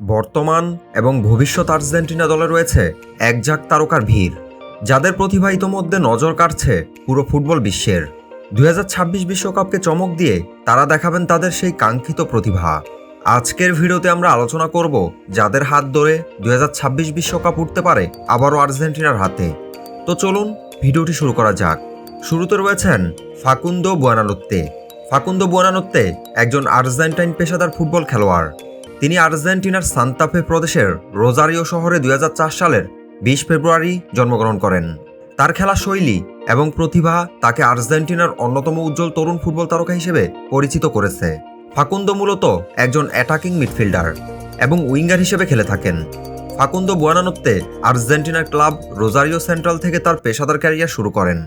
বর্তমান এবং ভবিষ্যৎ আর্জেন্টিনা দলে রয়েছে একঝাক তারকার ভিড়, যাদের প্রতিভা ইতোমধ্যে নজর কাড়ছে পুরো ফুটবল বিশ্বের। দুই বিশ্বকাপকে চমক দিয়ে তারা দেখাবেন তাদের সেই কাঙ্ক্ষিত প্রতিভা। আজকের ভিডিওতে আমরা আলোচনা করব যাদের হাত ধরে দুই বিশ্বকাপ উঠতে পারে আবারও আর্জেন্টিনার হাতে। তো চলুন ভিডিওটি শুরু করা যাক। শুরুতে রয়েছেন ফাকুন্দো বুয়ানানোত্তে। ফাকুন্দো বুয়ানানোত্তে একজন আর্জেন্টাইন পেশাদার ফুটবল খেলোয়াড়। তিনি আর্জেন্টিনার সান্তাফে প্রদেশের রোজারিও শহরে দুই হাজার চার সালের বিশ ফেব্রুয়ারি জন্মগ্রহণ করেন। তার খেলা শৈলী এবং প্রতিভা তাকে আর্জেন্টিনার অন্যতম উজ্জ্বল তরুণ ফুটবল তারকা হিসেবে পরিচিত করেছে। ফাকুন্দো মূলত একজন অ্যাটাকিং মিডফিল্ডার এবং উইঙ্গার হিসেবে খেলে থাকেন। ফাকুন্দো বুয়ানানোত্তে আর্জেন্টিনার ক্লাব রোজারিও সেন্ট্রাল থেকে তার পেশাদার ক্যারিয়ার শুরু করেন।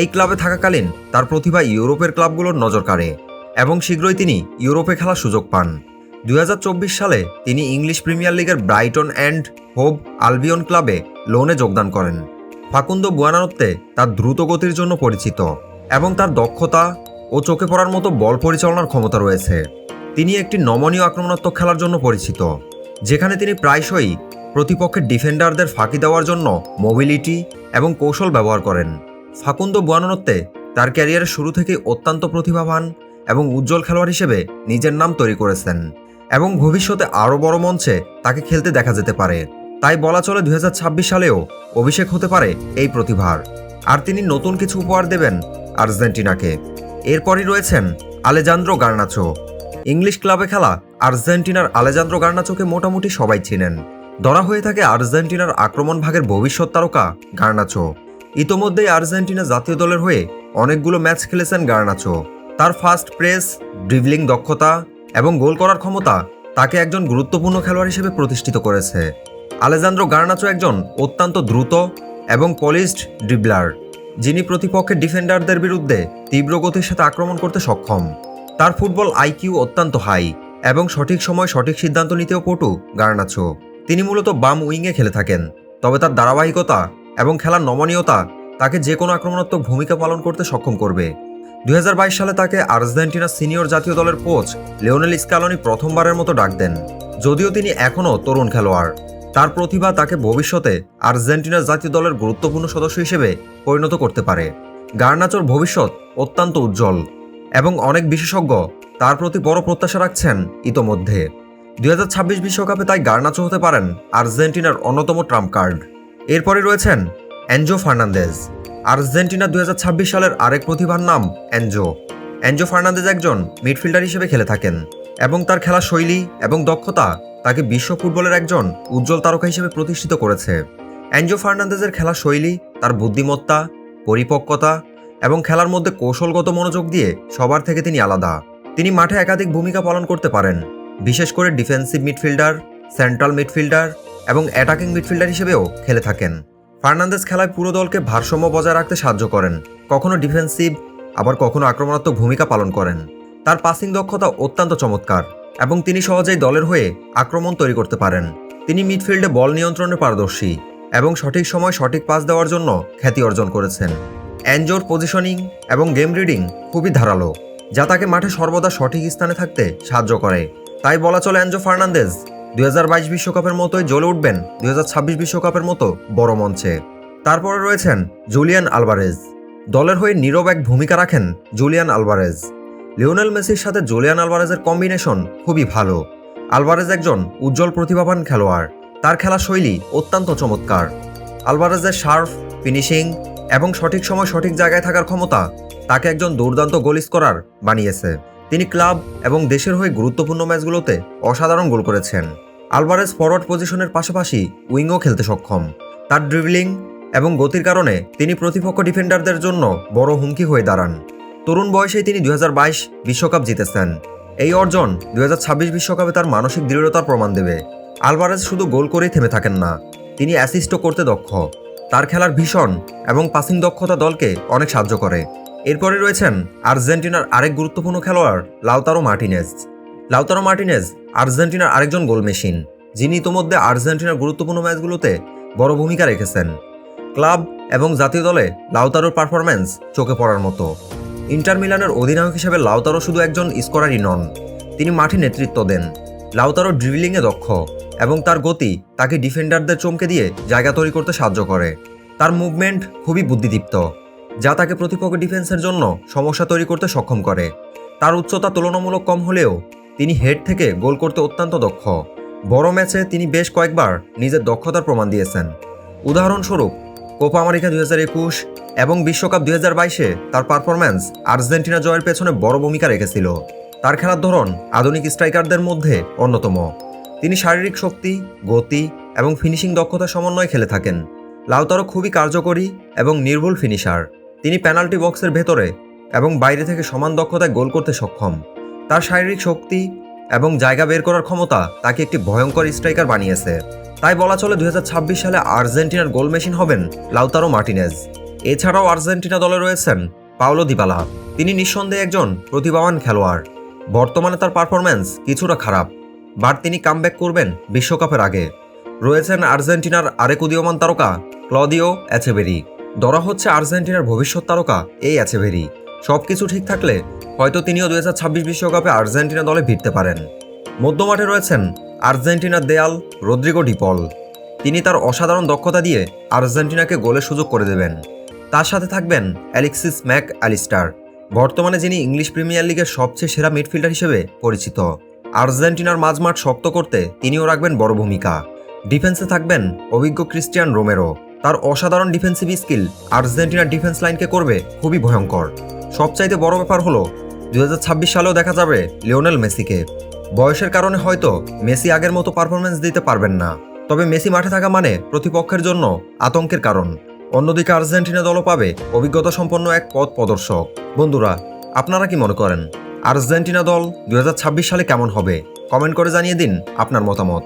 এই ক্লাবে থাকাকালীন তার প্রতিভা ইউরোপের ক্লাবগুলোর নজর কাড়ে এবং শীঘ্রই তিনি ইউরোপে খেলার সুযোগ পান। দুই হাজার চব্বিশ সালে তিনি ইংলিশ প্রিমিয়ার লিগের ব্রাইটন অ্যান্ড হোব আলবিয়ন ক্লাবে লোনে যোগদান করেন। ফাকুন্দো বুয়ানানোত্তে তার দ্রুত গতির জন্য পরিচিত এবং তার দক্ষতা ও চোখে পড়ার মতো বল পরিচালনার ক্ষমতা রয়েছে। তিনি একটি নমনীয় আক্রমণাত্মক খেলার জন্য পরিচিত, যেখানে তিনি প্রায়শই প্রতিপক্ষের ডিফেন্ডারদের ফাঁকি দেওয়ার জন্য মোবিলিটি এবং কৌশল ব্যবহার করেন। ফাকুন্দো বুয়ানানোত্তে তার ক্যারিয়ারের শুরু থেকেই অত্যন্ত প্রতিভাবান এবং উজ্জ্বল খেলোয়াড় হিসেবে নিজের নাম তৈরি করেছেন। এবং ভবিষ্যতে আরও বড় মঞ্চে তাকে খেলতে দেখা যেতে পারে। তাই বলা চলে দু হাজার ছাব্বিশ সালেও অভিষেক হতে পারে এই প্রতিভার। আর তিনি নতুন কিছু উপহার দেবেন আর্জেন্টিনাকে। এরপরই রয়েছেন আলেজান্দ্রো গার্নাচো। ইংলিশ ক্লাবে খেলা আর্জেন্টিনার আলেজান্দ্রো গার্নাচোকে মোটামুটি সবাই চিনেন। ধরা হয়ে থাকে আর্জেন্টিনার আক্রমণ ভাগের ভবিষ্যৎ তারকা গার্নাচো। ইতোমধ্যেই আর্জেন্টিনা জাতীয় দলের হয়ে অনেকগুলো ম্যাচ খেলেছেন গার্নাচো। তার ফাস্ট প্রেস, ড্রিবলিং দক্ষতা এবং গোল করার ক্ষমতা তাকে একজন গুরুত্বপূর্ণ খেলোয়াড় হিসেবে প্রতিষ্ঠিত করেছে। আলেজান্দ্রো গার্নাচো একজন অত্যন্ত দ্রুত এবং পলিশড ড্রিবলার যিনি প্রতিপক্ষের ডিফেন্ডারদের বিরুদ্ধে তীব্র গতির সাথে আক্রমণ করতে সক্ষম। তার ফুটবল আইকিউ অত্যন্ত হাই এবং সঠিক সময় সঠিক সিদ্ধান্ত নিতেও পটু গার্নাচো। তিনি মূলত বাম উইংয়ে খেলে থাকেন, তবে তার ধারাবাহিকতা এবং খেলার নমনীয়তা তাকে যে কোনো আক্রমণাত্মক ভূমিকা পালন করতে সক্ষম করবে। দুই হাজার বাইশ সালে তাকে আর্জেন্টিনা সিনিয়র জাতীয় দলের কোচ লিওনেল স্কালনি প্রথমবারের মতো ডাক দেন, যদিও তিনি এখনও তরুণ খেলোয়াড়। তার প্রতিভা তাকে ভবিষ্যতে আর্জেন্টিনার জাতীয় দলের গুরুত্বপূর্ণ সদস্য হিসেবে পরিণত করতে পারে। গার্নাচোর ভবিষ্যৎ অত্যন্ত উজ্জ্বল এবং অনেক বিশেষজ্ঞ তার প্রতি বড় প্রত্যাশা রাখছেন ইতোমধ্যে। দুই বিশ্বকাপে তাই গার্নাচো হতে পারেন আর্জেন্টিনার অন্যতম ট্রাম্প কার্ড। এরপরে রয়েছেন অ্যাঞ্জো ফার্নান্দেজ। আর্জেন্টিনা দু হাজার ছাব্বিশ সালের আরেক প্রতিভার নাম অ্যাঞ্জো অ্যাঞ্জো ফার্নান্দেজ একজন মিডফিল্ডার হিসেবে খেলে থাকেন এবং তার খেলা শৈলী এবং দক্ষতা তাকে বিশ্ব ফুটবলের একজন উজ্জ্বল তারকা হিসেবে প্রতিষ্ঠিত করেছে। অ্যাঞ্জো ফার্নান্দেজের খেলা শৈলী, তার বুদ্ধিমত্তা, পরিপক্কতা এবং খেলার মধ্যে কৌশলগত মনোযোগ দিয়ে সবার থেকে তিনি আলাদা। তিনি মাঠে একাধিক ভূমিকা পালন করতে পারেন, বিশেষ করে ডিফেন্সিভ মিডফিল্ডার, সেন্ট্রাল মিডফিল্ডার এবং অ্যাটাকিং মিডফিল্ডার হিসেবেও খেলে থাকেন। ফার্নান্দেজ খেলায় পুরো দলকে ভারসাম্য বজায় রাখতে সাহায্য করেন। কখনো ডিফেন্সিভ, আবার কখনো আক্রমণাত্মক ভূমিকা পালন করেন। তার পাসিং দক্ষতা অত্যন্ত চমৎকার এবং তিনি সহজেই দলের হয়ে আক্রমণ তৈরি করতে পারেন। তিনি মিডফিল্ডে বল নিয়ন্ত্রণে পারদর্শী এবং সঠিক সময় সঠিক পাস দেওয়ার জন্য খ্যাতি অর্জন করেছেন। অ্যাঞ্জোর পজিশনিং এবং গেম রিডিং খুবই ধারালো, যা তাকে মাঠে সর্বদা সঠিক স্থানে থাকতে সাহায্য করে। তাই বলা চলে অ্যাঞ্জো ফার্নান্দেজ। দুই বিশ্বকাপের মতোই জ্বলে উঠবেন দুই বিশ্বকাপের মতো বড় মঞ্চে। তারপরে রয়েছেন জুলিয়ান আলভারেজ। দলের হয়ে নীরব এক ভূমিকা রাখেন জুলিয়ান আলভারেজ। লিওনেল মেসির সাথে জুলিয়ান আলভারেজের কম্বিনেশন খুবই ভালো। আলভারেজ একজন উজ্জ্বল প্রতিভাবান খেলোয়াড়। তার খেলা শৈলী অত্যন্ত চমৎকার। আলভারেজের শার্ফ, ফিনিশিং এবং সঠিক সময় সঠিক জায়গায় থাকার ক্ষমতা তাকে একজন দুর্দান্ত গোল স্কোরার বানিয়েছে। তিনি ক্লাব এবং দেশের হয়ে গুরুত্বপূর্ণ ম্যাচগুলোতে অসাধারণ গোল করেছেন। আলভারেজ ফরওয়ার্ড পজিশনের পাশাপাশি উইংও খেলতে সক্ষম। তার ড্রিবলিং এবং গতির কারণে তিনি প্রতিপক্ষ ডিফেন্ডারদের জন্য বড় হুমকি হয়ে দাঁড়ান। তরুণ বয়সেই তিনি দুই বিশ্বকাপ জিতেছেন। এই অর্জন দুই বিশ্বকাপে তার মানসিক দৃঢ়তার প্রমাণ দেবে। আলভারেজ শুধু গোল করেই থেমে থাকেন না, তিনি অ্যাসিস্টও করতে দক্ষ। তার খেলার ভীষণ এবং পাসিং দক্ষতা দলকে অনেক সাহায্য করে। এরপরে রয়েছেন আর্জেন্টিনার আরেক গুরুত্বপূর্ণ খেলোয়াড়, লাউতারো মার্টিনেজ। লাউতারো মার্টিনেজ আর্জেন্টিনার আরেকজন গোল মেশিন, যিনি ইতোমধ্যে আর্জেন্টিনার গুরুত্বপূর্ণ ম্যাচগুলোতে বড় ভূমিকা রেখেছেন। ক্লাব এবং জাতীয় দলে লাউতারোর পারফরম্যান্স চোখে পড়ার মতো। ইন্টার মিলানের অধিনায়ক হিসেবে লাউতারো শুধু একজন স্কোরারই নন, তিনি মাঠে নেতৃত্ব দেন। লাউতারো ড্রিবলিংয়ে দক্ষ এবং তার গতি তাকে ডিফেন্ডারদের চমকে দিয়ে জায়গা তৈরি করতে সাহায্য করে। তার মুভমেন্ট খুবই বুদ্ধিদীপ্ত। যা তাকে প্রতিপক্ষ ডিফেন্সের জন্য সমস্যা তৈরি করতে সক্ষম করে। তার উচ্চতা তুলনামূলক কম হলেও তিনি হেড থেকে গোল করতে অত্যন্ত দক্ষ। বড় ম্যাচে তিনি বেশ কয়েকবার নিজের দক্ষতার প্রমাণ দিয়েছেন। উদাহরণস্বরূপ, কোপা আমেরিকা দুই হাজার একুশ এবং বিশ্বকাপ দুই হাজার বাইশে তার পারফরম্যান্স আর্জেন্টিনা জয়ের পেছনে বড় ভূমিকা রেখেছিল। তার খেলার ধরন আধুনিক স্ট্রাইকারদের মধ্যে অন্যতম। তিনি শারীরিক শক্তি, গতি এবং ফিনিশিং দক্ষতা সমন্বয়ে খেলে থাকেন। লাউতারো খুবই কার্যকরী এবং নির্ভুল ফিনিশার। তিনি পেনাল্টি বক্সের ভেতরে এবং বাইরে থেকে সমান দক্ষতায় গোল করতে সক্ষম। তার শারীরিক শক্তি এবং জায়গা বের করার ক্ষমতা তাকে একটি ভয়ঙ্কর স্ট্রাইকার বানিয়েছে। তাই বলা চলে দু হাজার ছাব্বিশ সালে আর্জেন্টিনার গোল মেশিন হবেন লাউতারো মার্টিনেজ। এছাড়াও আর্জেন্টিনা দলে রয়েছেন পাওলো দিবালা। তিনি নিঃসন্দেহে একজন প্রতিভাবান খেলোয়াড়। বর্তমানে তার পারফরম্যান্স কিছুটা খারাপ। বাট তিনি কামব্যাক করবেন বিশ্বকাপের আগে। রয়েছেন আর্জেন্টিনার আরেক উদীয়মান তারকা ক্লদিও অ্যাচেভেরি ধরা হচ্ছে আর্জেন্টিনার ভবিষ্যৎ তারকা এই অ্যাচেভেরি সব কিছু ঠিক থাকলে হয়তো তিনিও দুই বিশ্বকাপে আর্জেন্টিনা দলে ভিড়তে পারেন। মধ্যমাঠে রয়েছেন আর্জেন্টিনার দেয়াল রদ্রিগো ডিপল তিনি তার অসাধারণ দক্ষতা দিয়ে আর্জেন্টিনাকে গোলের সুযোগ করে দেবেন। তার সাথে থাকবেন অ্যালেক্সিস ম্যাক অ্যালিস্টার বর্তমানে যিনি ইংলিশ প্রিমিয়ার লিগের সবচেয়ে সেরা মিডফিল্ডার হিসেবে পরিচিত। আর্জেন্টিনার মাঝমাঠ শক্ত করতে তিনিও রাখবেন বড় ভূমিকা। ডিফেন্সে থাকবেন অভিজ্ঞ ক্রিস্টিয়ান রোমেরো। তার অসাধারণ ডিফেন্সিভ স্কিল আর্জেন্টিনার ডিফেন্স লাইনকে করবে খুবই ভয়ঙ্কর। সবচাইতে বড় ব্যাপার হলো দু হাজার ছাব্বিশ সালেও দেখা যাবে লিওনেল মেসিকে। বয়সের কারণে হয়তো মেসি আগের মতো পারফরমেন্স দিতে পারবেন না। তবে মেসি মাঠে থাকা মানে প্রতিপক্ষের জন্য আতঙ্কের কারণ। অন্যদিকে আর্জেন্টিনা দলও পাবে অভিজ্ঞতা সম্পন্ন এক পথ প্রদর্শক। বন্ধুরা, আপনারা কি মনে করেন? আর্জেন্টিনা দল দুই সালে কেমন হবে? কমেন্ট করে জানিয়ে দিন আপনার মতামত।